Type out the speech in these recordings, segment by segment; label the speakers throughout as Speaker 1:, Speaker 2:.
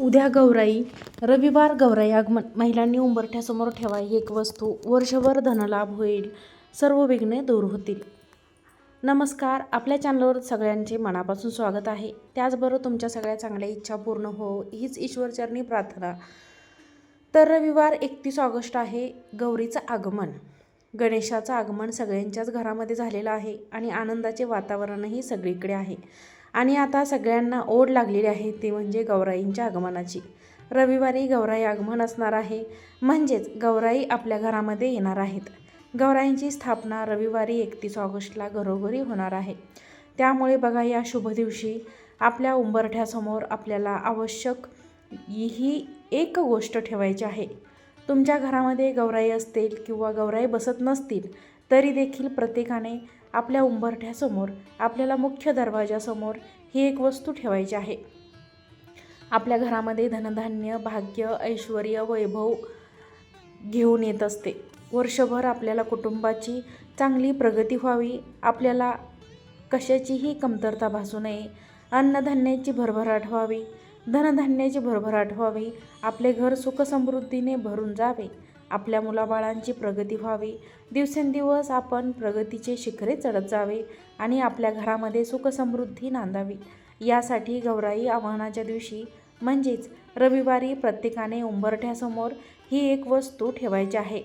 Speaker 1: उद्या गौराई रविवार गौराई आगमन. महिलांनी उंबरठ्यासमोर ठेवा ही एक वस्तू. वर्षभर धनलाभ होईल. सर्व विघ्ने दूर होतील. नमस्कार. आपल्या चॅनलवर सगळ्यांचे मनापासून स्वागत आहे. त्याचबरोबर तुमच्या सगळ्या चांगल्या इच्छा पूर्ण हो हीच ईश्वरचरणी प्रार्थना. तर रविवार एकतीस ऑगस्ट आहे. गौरीचं आगमन. गणेशाचं आगमन सगळ्यांच्याच घरामध्ये झालेलं आहे आणि आनंदाचे वातावरणही सगळीकडे आहे. आणि आता सगळ्यांना ओढ लागलेली आहे ती म्हणजे गौराईंच्या आगमनाची. रविवारी गौराई आगमन असणार आहे. म्हणजेच गौराई आपल्या घरामध्ये येणार आहेत. गौराईंची स्थापना रविवारी एकतीस ऑगस्टला घरोघरी होणार आहे. त्यामुळे बघा या शुभ दिवशी आपल्या उंबरठ्यासमोर आपल्याला आवश्यक ही एक गोष्ट ठेवायची आहे. तुमच्या घरामध्ये गौराई असतील किंवा गौराई बसत नसतील तरी देखील प्रत्येकाने आपल्या उंबरठ्यासमोर आपल्याला मुख्य दरवाजासमोर ही एक वस्तू ठेवायची आहे. आपल्या घरामध्ये धनधान्य भाग्य ऐश्वर वैभव घेऊन येत असते. वर्षभर आपल्याला कुटुंबाची चांगली प्रगती व्हावी आपल्याला कशाचीही कमतरता भासू नये अन्नधान्याची भरभराट व्हावी धनधान्याची भरभराट व्हावी आपले घर सुखसमृद्धीने भरून जावे आपल्या मुलाबाळांची प्रगती व्हावी. दिवसेंदिवस आपण प्रगतीचे शिखरे चढत जावे आणि आपल्या घरामध्ये सुखसमृद्धी नांदावी. यासाठी गौराई आव्हानाच्या दिवशी म्हणजेच रविवारी प्रत्येकाने उंबरठ्यासमोर ही एक वस्तू ठेवायची आहे.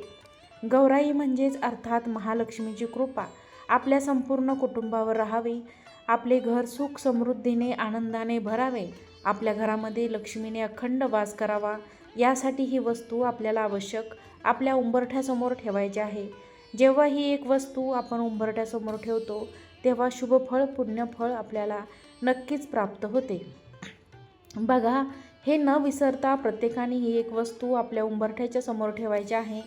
Speaker 1: गौराई म्हणजेच अर्थात महालक्ष्मीची कृपा. आपल्या संपूर्ण कुटुंबावर राहावी. आपले घर सुख समृद्धीने आनंदाने भरावे. आपल्या घरामध्ये लक्ष्मीने अखंड वास करावा. यासाठी ही वस्तू आपल्याला आवश्यक. आपल्या उंबरठ्यासमोर ठेवायचे आहे. जेव्हा ही एक वस्तू आपण उंबरठ्यासमोर ठेवतो तेव्हा शुभफळ पुण्यफळ आपल्याला नक्कीच प्राप्त होते. बघा हे न विसरता प्रत्येकाने ही एक वस्तू आपल्या उंबरठ्याच्या समोर ठेवायची आहे.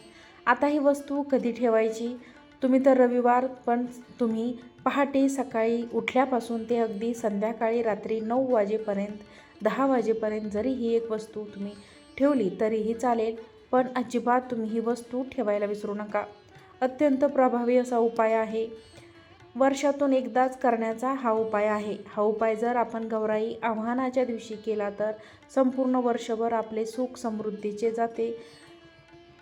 Speaker 1: आता ही वस्तू कधी ठेवायची? तुम्ही तर रविवार पण तुम्ही पहाटे सकाळी उठल्यापासून ते अगदी संध्याकाळी रात्री नऊ वाजेपर्यंत दहा वाजेपर्यंत जरी ही एक वस्तू तुम्ही ठेवली तरीही चालेल. पण अजिबात तुम्ही ही वस्तू ठेवायला विसरू नका. अत्यंत प्रभावी असा उपाय आहे. वर्षातून एकदाच करण्याचा हा उपाय आहे. हा उपाय जर आपण गौराई आव्हानाच्या दिवशी केला तर संपूर्ण वर्षभर आपले सुख समृद्धीचे जाते.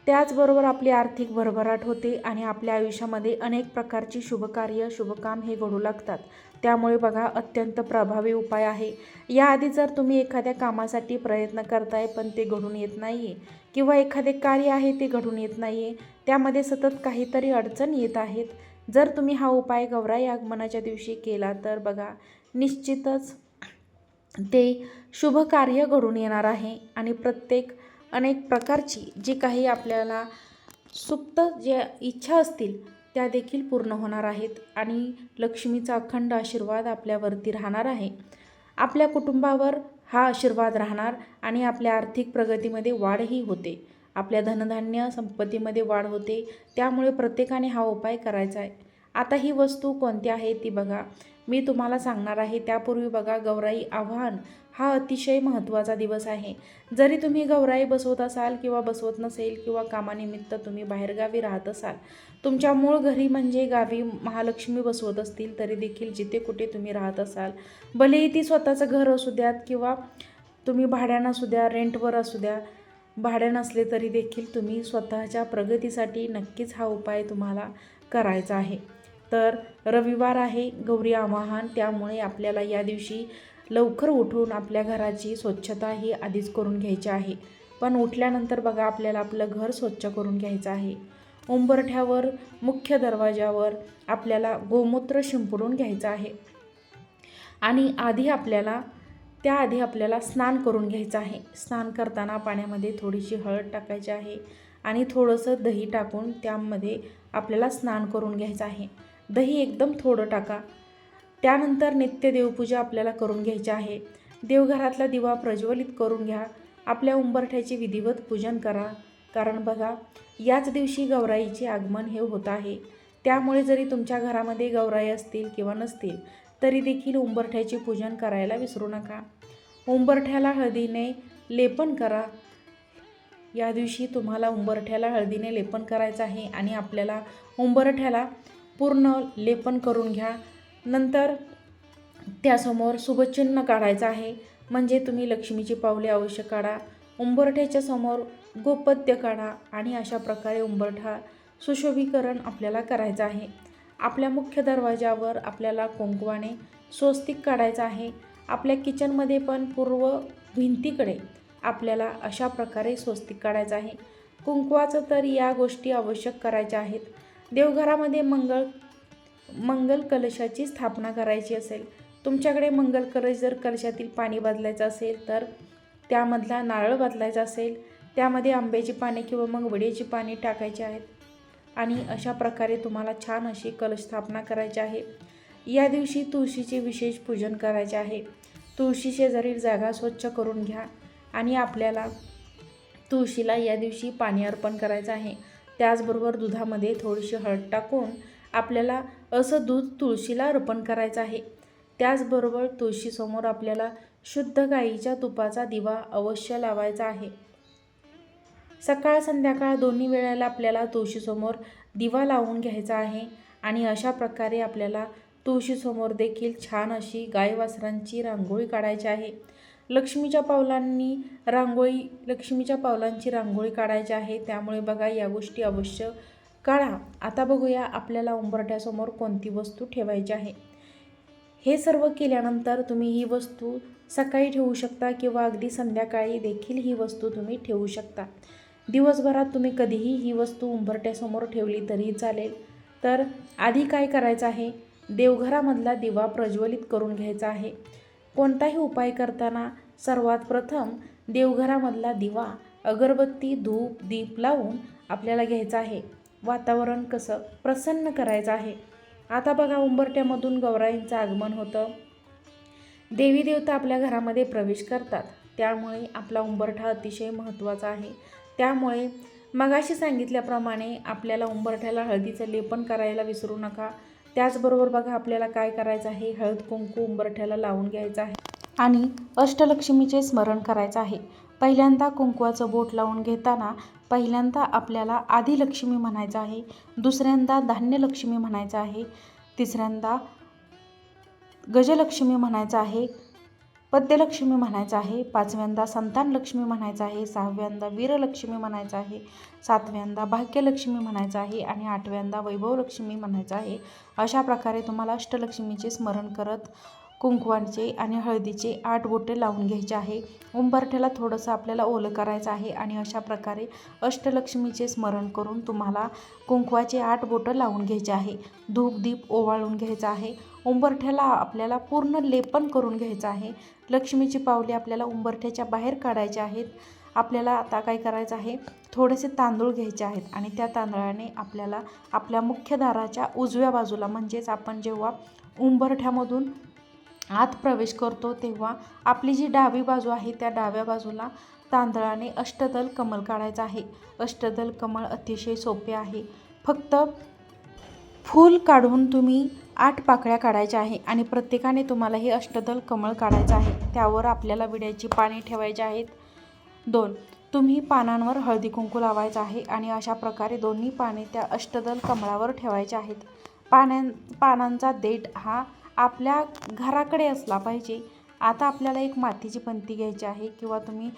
Speaker 1: त्याचबरोबर आपली आर्थिक भरभराट होते आणि आपल्या आयुष्यामध्ये अनेक प्रकारची शुभकार्य शुभकाम हे घडू लागतात. त्यामुळे बघा अत्यंत प्रभावी उपाय आहे. याआधी जर तुम्ही एखाद्या कामासाठी प्रयत्न करताय पण ते घडून येत नाही आहे किंवा एखादे कार्य आहे ते घडून येत नाही आहे त्यामध्ये सतत काहीतरी अडचण येत आहेत. जर तुम्ही हा उपाय गौराई आगमनाच्या दिवशी केला तर बघा निश्चितच ते शुभ कार्य घडून येणार आहे आणि प्रत्येक अनेक प्रकारची जी काही आपल्याला सुप्त ज्या इच्छा असतील त्या देखील पूर्ण होणार आहेत आणि लक्ष्मीचा अखंड आशीर्वाद आपल्यावरती राहणार आहे. आपल्या कुटुंबावर हा आशीर्वाद राहणार आणि आपल्या आर्थिक प्रगतीमध्ये वाढही होते. आपल्या धनधान्य संपत्तीमध्ये वाढ होते. त्यामुळे प्रत्येकाने हा उपाय करायचा आहे. आता ही वस्तू कोणती आहे ती बघा. मी तुम्हाला सांगणार आहे त्यापूर्वी बघा गौराई आव्हान हा अतिशय महत्त्वाचा दिवस आहे. जरी तुम्ही गौराई बसवत असाल किंवा बसवत नसेल किंवा कामानिमित्त तुम्ही बाहेरगावी राहत असाल तुमच्या मूळ घरी म्हणजे गावी महालक्ष्मी बसवत असतील तरी देखील जिथे कुठे तुम्ही राहत असाल भलेही ती स्वतःचं घर असू द्यात किंवा तुम्ही भाड्यानं असू द्या रेंटवर असू द्या भाड्या नसले तरी देखील तुम्ही स्वतःच्या प्रगतीसाठी नक्कीच हा उपाय तुम्हाला करायचा आहे. तर रविवार आहे गौरी आवाहन. त्यामुळे आपल्याला या दिवशी लवकर उठून आपल्या घराची स्वच्छता ही आधीच करून घ्यायची आहे. पण उठल्यानंतर बघा आपल्याला आपलं घर स्वच्छ करून घ्यायचं आहे. उंबरठ्यावर मुख्य दरवाजावर आपल्याला गोमूत्र शिंपडून घ्यायचं आहे. आणि आधी आपल्याला त्याआधी आपल्याला स्नान करून घ्यायचं आहे. स्नान करताना पाण्यामध्ये थोडीशी हळद टाकायची आहे आणि थोडंसं दही टाकून त्यामध्ये आपल्याला स्नान करून घ्यायचं आहे. दही एकदम थोडं टाका. त्यानंतर नित्य देवपूजा आपल्याला करून घ्यायची आहे. देवघरातला दिवा प्रज्वलित करून घ्या. आपल्या उंबरठ्याचे विधिवत पूजन करा. कारण बघा याच दिवशी गौराईचे आगमन हे होत आहे. त्यामुळे जरी तुमच्या घरामध्ये गौराई असतील किंवा नसतील तरी देखील उंबरठ्याचे पूजन करायला विसरू नका. उंबरठ्याला हळदीने लेपन करा. या दिवशी तुम्हाला उंबरठ्याला हळदीने लेपन करायचं आहे आणि आपल्याला उंबरठ्याला पूर्ण लेपन करून घ्या. नंतर त्यासमोर शुभचिन्ह काढायचं आहे. म्हणजे तुम्ही लक्ष्मीची पावले अवश्य काढा. उंबरठ्याच्या समोर गोपद्य काढा आणि अशा प्रकारे उंबरठा सुशोभीकरण आपल्याला करायचं आहे. आपल्या मुख्य दरवाजावर आपल्याला कुंकवाने स्वस्तिक काढायचं आहे. आपल्या किचनमध्ये पण पूर्व भिंतीकडे आपल्याला अशा प्रकारे स्वस्तिक काढायचं आहे. कुंकवाचं तर या गोष्टी आवश्यक करायच्या आहेत. देवघरामध्ये मंगळ मंगल कलशाची स्थापना करायची असेल. तुमच्याकडे मंगल कलश जर कलशातील पाणी बदलायचं असेल तर त्यामधला नारळ बदलायचा असेल त्यामध्ये आंब्याची पाने किंवा मग वडीची पाने टाकायची आहेत. आणि अशा प्रकारे तुम्हाला छान अशी कलश स्थापना करायची आहे. या दिवशी तुळशीचे विशेष पूजन करायचे आहे. तुळशी शेजारील जागा स्वच्छ करून घ्या. आणि आपल्याला तुळशीला या दिवशी पाणी अर्पण करायचं आहे. त्याचबरोबर दुधामध्ये थोडीशी हळद टाकून आपल्याला असं दूध तुळशीला अर्पण करायचं आहे. त्याचबरोबर तुळशीसमोर आपल्याला शुद्ध गाईच्या तुपाचा दिवा अवश्य लावायचा आहे. सकाळ संध्याकाळ दोन्ही वेळेला आपल्याला तुळशीसमोर दिवा लावून घ्यायचा आहे आणि अशा प्रकारे आपल्याला तुळशीसमोर देखील छान अशी गाय वासरांची रांगोळी काढायची आहे. लक्ष्मीच्या पावलांनी रांगोळी लक्ष्मीच्या पावलांची रांगोळी काढायची आहे. त्यामुळे बघा या गोष्टी अवश्य काढा. आता बघूया आपल्याला उंबरठ्यासमोर कोणती वस्तू ठेवायची आहे. हे सर्व केल्यानंतर तुम्ही ही वस्तू सकाळी ठेवू शकता किंवा अगदी संध्याकाळी देखील ही वस्तू तुम्ही ठेवू शकता. दिवसभरात तुम्ही कधीही ही वस्तू उंबरट्यासमोर ठेवली तरी चालेल. तर आधी काय करायचं आहे? देवघरामधला दिवा प्रज्वलित करून घ्यायचा आहे. कोणताही उपाय करताना सर्वात प्रथम देवघरामधला दिवा अगरबत्ती धूप दीप लावून आपल्याला घ्यायचं आहे. वातावरण कसं? प्रसन्न करायचं आहे. आता बघा उंबरट्यामधून गौराईंचं आगमन होतं. देवी देवता आपल्या घरामध्ये प्रवेश करतात. त्यामुळे आपला उंबरठा अतिशय महत्त्वाचा आहे. त्यामुळे मगाशी सांगितल्याप्रमाणे आपल्याला उंबरठ्याला हळदीचं लेपन करायला विसरू नका. त्याचबरोबर बघा आपल्याला काय करायचं आहे? हळद कुंकू उंबरठ्याला लावून घ्यायचं आहे. आणि अष्टलक्ष्मीचे स्मरण करायचं आहे. पहिल्यांदा कुंकवाचं बोट लावून घेताना पहिल्यांदा आपल्याला आदिलक्ष्मी म्हणायचं आहे दुसऱ्यांदा धान्यलक्ष्मी म्हणायचं आहे तिसऱ्यांदा गजलक्ष्मी म्हणायचं आहे पद्यलक्ष्मी म्हणायचं आहे पाचव्यांदा संतानलक्ष्मी म्हणायचं आहे सहाव्यांदा वीरलक्ष्मी म्हणायचं आहे सातव्यांदा भाग्यलक्ष्मी म्हणायचं आहे आणि आठव्यांदा वैभवलक्ष्मी म्हणायचं आहे. अशा प्रकारे तुम्हाला अष्टलक्ष्मीचे स्मरण करत कुंकवांचे आणि हळदीचे आठ बोटे लावून घ्यायचे आहे. उंबरठ्याला थोडंसं आपल्याला ओलं करायचं आहे आणि अशा प्रकारे अष्टलक्ष्मीचे स्मरण करून तुम्हाला कुंकवाचे आठ बोटं लावून घ्यायचे आहे. धूप दीप ओवाळून घ्यायचं आहे. उंबरठ्याला आपल्याला पूर्ण लेपन करून घ्यायचं आहे. लक्ष्मीची पावले आपल्याला उंबरठ्याच्या बाहेर काढायच्या आहेत. आपल्याला आता काय करायचं आहे? थोडेसे तांदूळ घ्यायचे आहेत आणि त्या तांदळाने आपल्याला आपल्या मुख्य दाराच्या उजव्या बाजूला म्हणजेच आपण जेव्हा उंबरठ्यामधून आत प्रवेश करतो तेव्हा आपली जी डावी बाजू आहे त्या डाव्या बाजूला तांदळाने अष्टदल कमल काढायचं आहे. अष्टदल कमळ अतिशय सोपे आहे. फक्त फूल काढून तुम्ही आठ पाकळ्या काढायच्या आहे आणि प्रत्येकाने तुम्हाला हे अष्टदल कमळ काढायचं आहे. त्यावर आपल्याला विड्याची पाने ठेवायची आहेत. दोन तुम्ही पानांवर हळदी कुंकू लावायचं आहे आणि अशा प्रकारे दोन्ही पाने त्या अष्टदल कमळावर ठेवायचे आहेत. पाण्यां पानांचा देठ हा आपल्या घराकडे असला पाहिजे. आता आपल्याला एक मातीची पंती घ्यायची आहे किंवा तुम्ही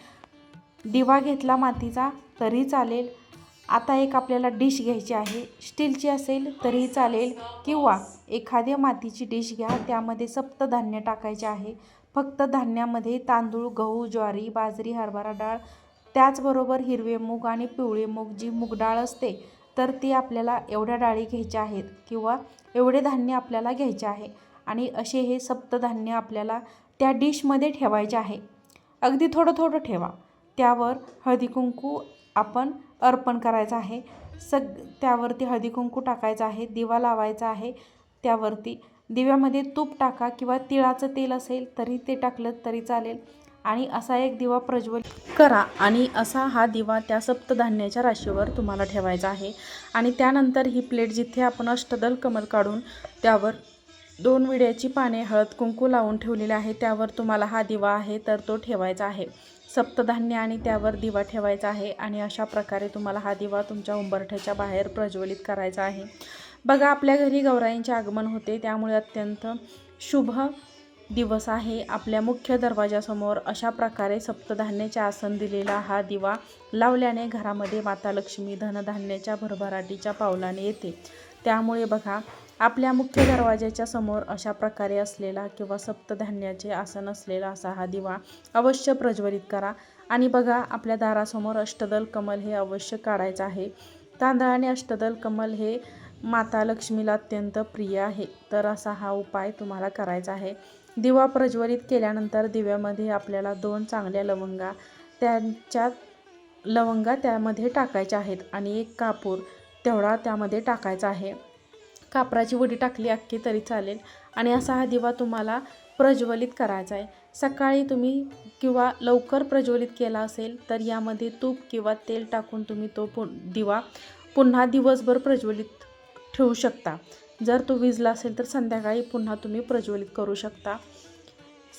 Speaker 1: दिवा घेतला मातीचा तरी चालेल. आता एक आपल्याला डिश घ्यायची आहे. स्टीलची असेल तरीही चालेल किंवा एखाद्या मातीची डिश घ्या त्यामध्ये सप्तधान्य टाकायचे आहे. फक्त धान्यामध्ये तांदूळ गहू ज्वारी बाजरी हरभरा डाळ त्याचबरोबर हिरवे मूग आणि पिवळे मूग जी मूग डाळ असते तर ती आपल्याला एवढ्या डाळी घ्यायच्या आहेत किंवा एवढे धान्य आपल्याला घ्यायचे आहे. आणि असे हे सप्तधान्य आपल्याला त्या डिशमध्ये ठेवायचे आहे. अगदी थोडं थोडं ठेवा. त्यावर हळदी कुंकू आपण अर्पण करायचं आहे. सग त्यावरती हळदी कुंकू टाकायचं आहे दिवा लावायचा आहे. त्यावरती दिव्यामध्ये तूप टाका किंवा तिळाचं तेल असेल तरी ते टाकलं तरी चालेल. आणि असा एक दिवा प्रज्वलित करा आणि असा हा दिवा त्या सप्तधान्याच्या राशीवर तुम्हाला ठेवायचा आहे. आणि त्यानंतर ही प्लेट जिथे आपण अष्टदल कमल काढून त्यावर दोन विड्याची पाने हळद कुंकू लावून ठेवलेली आहे त्यावर तुम्हाला हा दिवा आहे तर तो ठेवायचा आहे. सप्तधान्य आणि त्यावर दिवा ठेवायचा आहे आणि अशा प्रकारे तुम्हाला हा दिवा तुमच्या उंबरठ्याच्या बाहेर प्रज्वलित करायचा आहे. बघा आपल्या घरी गौराईंचे आगमन होते. त्यामुळे अत्यंत शुभ दिवस आहे. आपल्या मुख्य दरवाजासमोर अशा प्रकारे सप्तधान्याचे आसन दिलेला हा दिवा लावल्याने घरामध्ये माता लक्ष्मी धनधान्याच्या भरभराटीच्या पावलाने येते. त्यामुळे बघा आपल्या मुख्य दरवाजाच्या समोर अशा प्रकारे असलेला किंवा सप्तधान्याचे आसन असलेला असा हा दिवा अवश्य प्रज्वलित करा. आणि बघा आपल्या दारासमोर अष्टदल कमल हे अवश्य काढायचं आहे. तांदळाने अष्टदल कमल हे माता लक्ष्मीला अत्यंत प्रिय आहे. तर असा हा उपाय तुम्हाला करायचा आहे. दिवा प्रज्वलित केल्यानंतर दिव्यामध्ये आपल्याला दोन चांगल्या लवंगा त्यांच्यात लवंगा त्यामध्ये टाकायच्या आहेत. आणि एक कापूर तेवढा त्यामध्ये टाकायचा आहे. कापराची वडी टाकली अख्खी तरी चालेल. आणि असा हा दिवा तुम्हाला प्रज्वलित करायचा आहे. सकाळी तुम्ही किंवा लवकर प्रज्वलित केला असेल तर यामध्ये तूप किंवा तेल टाकून तुम्ही तो पु दिवा पुन्हा दिवसभर प्रज्वलित ठेवू शकता. जर तो विजला असेल तर संध्याकाळी पुन्हा तुम्ही प्रज्वलित करू शकता.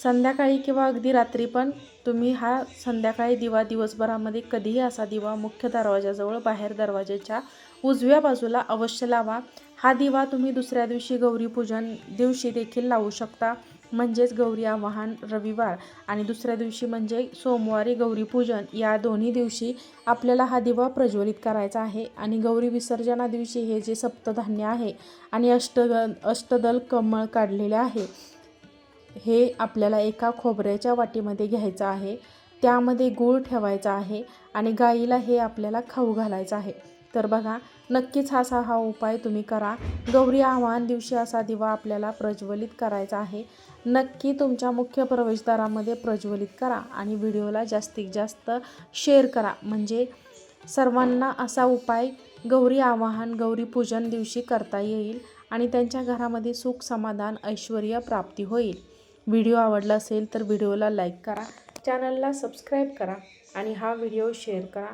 Speaker 1: संध्याकाळी किंवा अगदी रात्री पण तुम्ही हा संध्याकाळी दिवा दिवसभरामध्ये कधीही असा दिवा मुख्य दरवाजाजवळ बाहेर दरवाजाच्या उजव्या बाजूला अवश्य लावा. हा दिवा तुम्ही दुसऱ्या दिवशी गौरीपूजन दिवशी देखील लावू शकता. म्हणजेच गौरी आवाहन रविवार आणि दुसऱ्या दिवशी म्हणजे सोमवारी गौरीपूजन या दोन्ही दिवशी आपल्याला हा दिवा प्रज्वलित करायचा आहे आणि गौरी विसर्जना दिवशी हे जे सप्तधान्य आहे आणि अष्ट अष्टदल कमळ काढलेले आहे हे आपल्याला एका खोबऱ्याच्या वाटीमध्ये घ्यायचं आहे. त्यामध्ये गूळ ठेवायचा आहे आणि गाईला हे आपल्याला खाऊ घालायचं आहे. तर बघा नक्कीच असा हा उपाय तुम्ही करा. गौरी आव्हान दिवशी असा दिवा आपल्याला प्रज्वलित करायचा आहे. नक्की तुमच्या मुख्य प्रवेशद्वारामध्ये प्रज्वलित करा आणि व्हिडिओला जास्तीत जास्त शेअर करा. म्हणजे सर्वांना असा उपाय गौरी आवाहन गौरी पूजन दिवशी करता येईल आणि त्यांच्या घरामध्ये सुख समाधान ऐश्वर प्राप्ती होईल. व्हिडिओ आवडला असेल तर व्हिडिओला लाईक करा. चॅनलला सबस्क्राईब करा आणि हा व्हिडिओ शेअर करा.